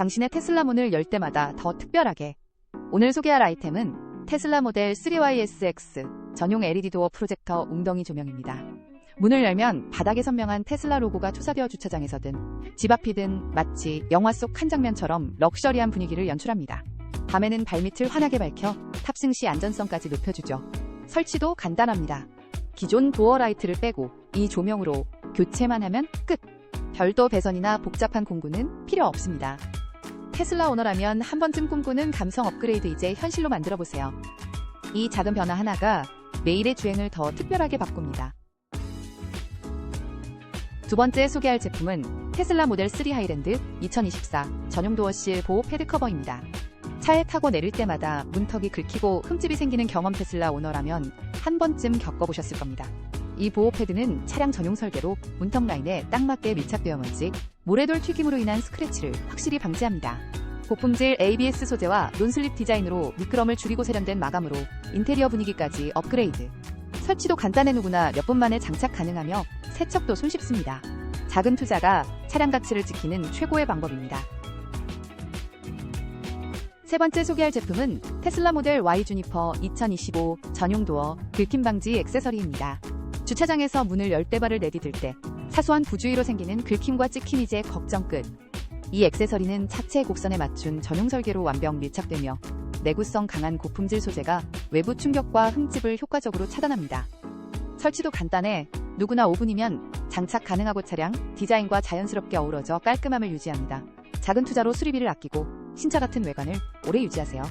당신의 테슬라 문을 열 때마다 더 특별하게. 오늘 소개할 아이템은 테슬라 모델 3YSX 전용 LED 도어 프로젝터 웅덩이 조명입니다. 문을 열면 바닥에 선명한 테슬라 로고가 투사되어 주차장에서든 집 앞이든 마치 영화 속 한 장면처럼 럭셔리한 분위기를 연출합니다. 밤에는 발밑을 환하게 밝혀 탑승 시 안전성까지 높여주죠. 설치도 간단합니다. 기존 도어 라이트를 빼고 이 조명으로 교체만 하면 끝. 별도 배선이나 복잡한 공구는 필요 없습니다. 테슬라 오너라면 한 번쯤 꿈꾸는 감성 업그레이드 이제 현실로 만들어 보세요. 이 작은 변화 하나가 매일의 주행을 더 특별하게 바꿉니다. 두 번째 소개할 제품은 테슬라 모델 3 하이랜드 2024 전용 도어실 보호 패드 커버입니다. 차에 타고 내릴 때마다 문턱이 긁히고 흠집이 생기는 경험 테슬라 오너라면 한 번쯤 겪어보셨을 겁니다. 이 보호 패드는 차량 전용 설계로 문턱 라인에 딱 맞게 밀착되어야지 모래돌 튀김으로 인한 스크래치를 확실히 방지합니다. 고품질 ABS 소재와 논슬립 디자인으로 미끄럼을 줄이고 세련된 마감으로 인테리어 분위기까지 업그레이드. 설치도 간단해 누구나 몇 분 만에 장착 가능하며 세척도 손쉽습니다. 작은 투자가 차량 가치를 지키는 최고의 방법입니다. 세 번째 소개할 제품은 테슬라 모델 Y 주니퍼 2025 전용 도어 긁힘 방지 액세서리입니다. 주차장에서 문을 열대발을 내디딜 때 사소한 부주의로 생기는 긁힘과 찍힘 이제 걱정 끝. 이 액세서리는 차체 곡선에 맞춘 전용 설계로 완벽 밀착되며 내구성 강한 고품질 소재가 외부 충격과 흠집을 효과적으로 차단합니다. 설치도 간단해 누구나 5분이면 장착 가능하고 차량 디자인과 자연스럽게 어우러져 깔끔함을 유지합니다. 작은 투자로 수리비를 아끼고 신차 같은 외관을 오래 유지하세요.